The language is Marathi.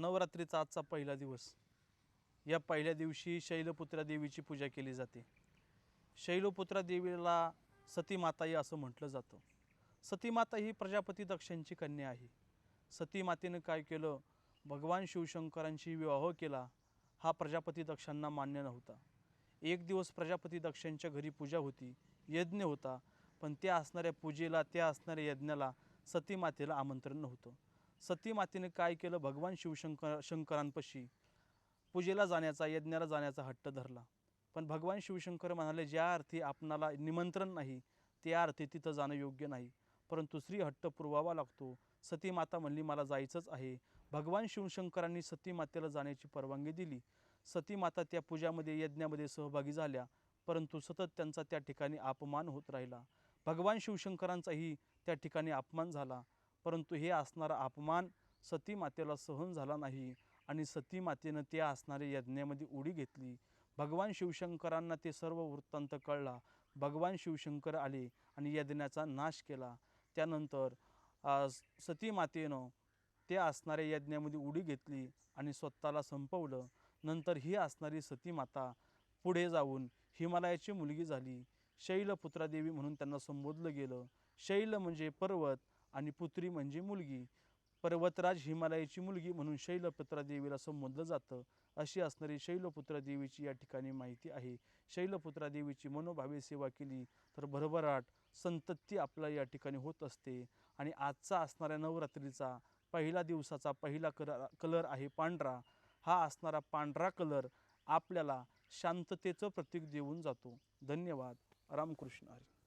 नवरात्रीचा आजचा पहिला दिवस. या पहिल्या दिवशी शैलपुत्रा देवीची पूजा केली जाते. शैलपुत्रा देवीला सतीमाताई असं म्हटलं जातं. सतीमाता ही प्रजापती दक्षांची कन्या आहे. सतीमातेनं काय केलं? भगवान शिवशंकरांशी विवाह केला. हा प्रजापती दक्षांना मान्य नव्हता. एक दिवस प्रजापती दक्षांच्या घरी पूजा होती. यज्ञ होता. पण त्या असणाऱ्या पूजेला त्या असणाऱ्या यज्ञाला सतीमातेला आमंत्रण नव्हतं. सतीमातेने काय केलं? भगवान शिवशंकर शंकरांपाशी पूजेला जाण्याचा यज्ञाला जाण्याचा हट्ट धरला. पण भगवान शिवशंकर म्हणाले ज्या अर्थी आपणाला निमंत्रण नाही त्या अर्थी तिथं जाणं योग्य नाही. परंतु स्त्री हट्ट पुरवावा लागतो. सती माता म्हणली मला जायचंच आहे. भगवान शिवशंकरांनी सती मातेला जाण्याची परवानगी दिली. सती माता त्या पूजामध्ये यज्ञामध्ये सहभागी झाल्या परंतु सतत त्यांचा त्या ठिकाणी अपमान होत राहिला. भगवान शिवशंकरांचाही त्या ठिकाणी अपमान झाला. परंतु हे असणारा अपमान सती मातेला सहन झाला नाही आणि सती मातेनं त्या असणाऱ्या यज्ञामध्ये उडी घेतली. भगवान शिवशंकरांना ते सर्व वृत्तांत कळला. भगवान शिवशंकर आले आणि यज्ञाचा नाश केला. त्यानंतर सती मातेनं त्या असणाऱ्या यज्ञामध्ये उडी घेतली आणि स्वतःला संपवलं. नंतर ही असणारी सती माता पुढे जाऊन हिमालयाची मुलगी झाली. शैलपुत्रादेवी म्हणून त्यांना संबोधलं गेलं. शैल म्हणजे पर्वत आणि पुत्री म्हणजे मुलगी. पर्वतराज हिमालयाची मुलगी म्हणून शैलपुत्रा देवीला संबोधलं जातं. अशी असणारी शैलपुत्रा देवीची या ठिकाणी माहिती आहे. शैलपुत्रा देवीची मनोभावे सेवा केली तर भरभराट संतती आपला या ठिकाणी होत असते. आणि आजचा असणाऱ्या नवरात्रीचा पहिला दिवसाचा पहिला कलर कलर आहे पांढरा. हा असणारा पांढरा कलर आपल्याला शांततेचं प्रतीक देऊन जातो. धन्यवाद. रामकृष्ण हरी.